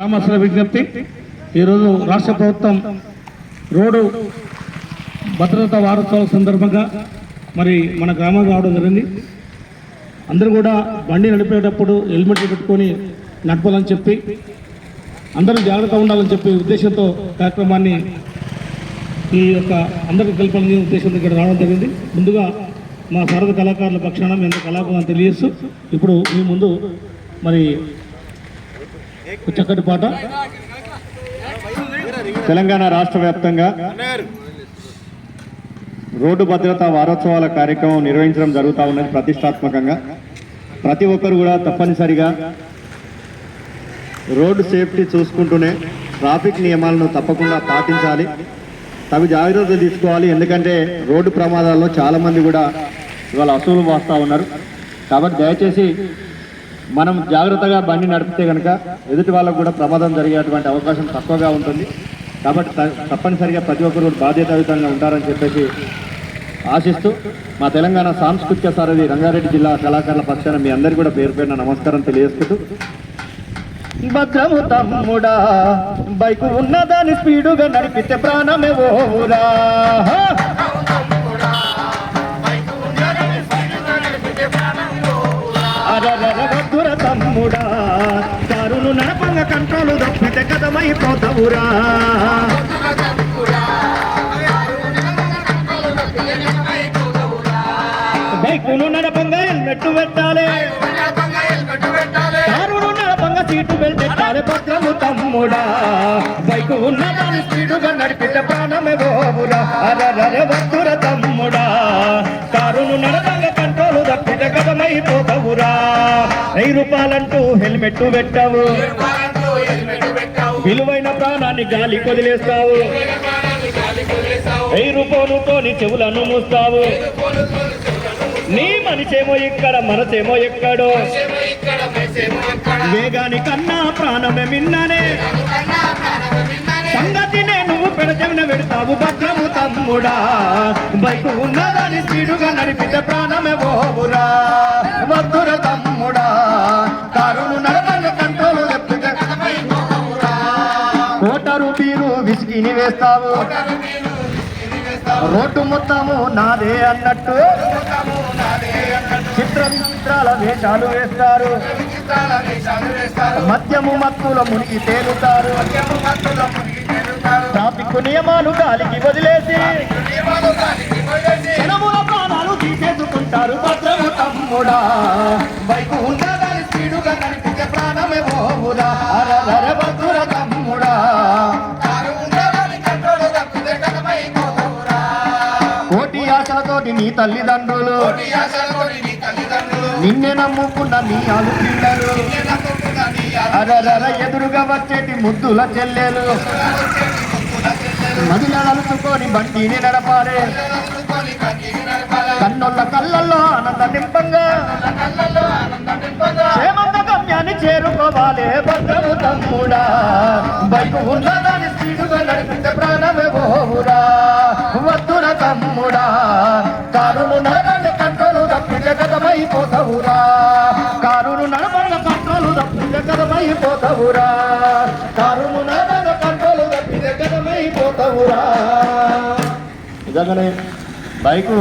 గ్రామస్తుల విజ్ఞప్తి. ఈరోజు రాష్ట్ర ప్రభుత్వం రోడ్డు భద్రతా వారోత్సవాల సందర్భంగా మరి మన గ్రామానికి రావడం జరిగింది. అందరూ కూడా బండి నడిపేటప్పుడు హెల్మెట్లు పెట్టుకొని నడపాలని చెప్పి అందరూ జాగ్రత్తగా ఉండాలని చెప్పి ఉద్దేశంతో కార్యక్రమాన్ని ఈ యొక్క అందరికీ కల్పాలని ఉద్దేశంతో ఇక్కడ రావడం జరిగింది. ముందుగా మా సరద కళాకారుల పక్షాన మేము కళాకారులను తెలియజేస్తూ ఇప్పుడు మీ ముందు మరి చక్కటి పాట. తెలంగాణ రాష్ట్ర వ్యాప్తంగా రోడ్డు భద్రత వారోత్సవాల కార్యక్రమం నిర్వహించడం జరుగుతూ ఉన్నది ప్రతిష్టాత్మకంగా. ప్రతి ఒక్కరు కూడా తప్పనిసరిగా రోడ్డు సేఫ్టీ చూసుకుంటూనే ట్రాఫిక్ నియమాలను తప్పకుండా పాటించాలి. తగు జాగ్రత్తలు తీసుకోవాలి. ఎందుకంటే రోడ్డు ప్రమాదాల్లో చాలామంది కూడా ఇవాళ అసూలు వాస్తూ ఉన్నారు. కాబట్టి దయచేసి మనం జాగ్రత్తగా బండి నడిపితే కనుక ఎదుటి వాళ్ళకు కూడా ప్రమాదం జరిగేటువంటి అవకాశం తక్కువగా ఉంటుంది. కాబట్టి త- తప్పనిసరిగా ప్రతి ఒక్కరు బాధ్యతాయుతంగా ఉంటారని చెప్పేసి ఆశిస్తూ మా తెలంగాణ సాంస్కృతిక సారథి రంగారెడ్డి జిల్లా కళాకారుల పక్షాన మీ అందరికీ కూడా పేరు పేరున నమస్కారం తెలియజేసుకుంటూ భద్రము తమ్ముడా బైకు ఉన్నదాని స్పీడుగా నడిపితే ప్రాణమే ఓరా తమ్ముడా దారులు నడపంగ కంట్రోలు తప్పితే కథమైపోతావురా. బైకును నడపంగా హెల్మెట్ పెట్టాలి. కారును నడపంగా సీటు బెల్ట్ పెట్టాలి తమ్ముడా. బైకు ఉన్నదాని స్పీడుగా నడిపితే ప్రాణమే పోవురా అరరర వస్తుర తమ్ముడా. కారును నడపంగా కథమైపోతావురా వెయ్యి రూపాయలంటూ హెల్మెట్ పెట్టావు. విలువైన ప్రాణాన్ని గాలి కొదిలేస్తావు. వెయ్యి రూపాయలతోని చెవులను మూస్తావు. నీ మనిషేమో ఇక్కడ మనసేమో ఎక్కడో. వేగాని కన్నా ప్రాణమే మిన్ననే. పెడచెవిన పెడతావు భద్రము తమ్ముడా. బైకు ఉన్నదాని స్పీడుగా నడిపితే ప్రాణమే పోవురా. వద్దుర తమ్ముడా. కారును నడపని కంట్రోలు తప్పితే బీరు విసిగిని వేస్తావు. రోడ్డు మొత్తము నాదే అన్నట్టు. చిత్ర విచిత్రాల వేషాలు వేస్తారు. మద్యము మత్తుల మునిగి తేలుతారు. ట్రాఫిక్ నియమాలు గాలికి వదిలేసి జనముల ప్రాణాలు తీసేసుకుంటారు భద్రము తమ్ముడా. బైకు ఉండదాని స్పీడుగా కనిపించే ప్రాణమే తమ్ముడా. కోటి ఆశలతోటి నీ తల్లిదండ్రులు. నిన్నే నమ్ముకున్న నీ అలుపిల్లలు అరరర ఎదురుగా వచ్చేటి ముద్దుల చెల్లెలు. మదిల బండిని నడపాలే. కన్నుల కళ్ళల్లో ఆనంద నింపంగా. క్షేమంగా గమ్యాన్ని చేరుకోవాలి భద్రము తమ్ముడా. బైకు ఉన్నదాని స్పీడుగా నడిపితే ప్రాణమే పోవురా వద్దుర తమ్ముడా. కారును నడపండి కంట్రోలు తప్పితే గతమైపోతావురా కారును నడపండి కంట్రోలు తప్పితే గతమైపోతావురా కారును నడ తప్పితే గతమైపోతావురా నిజంగానే బైకు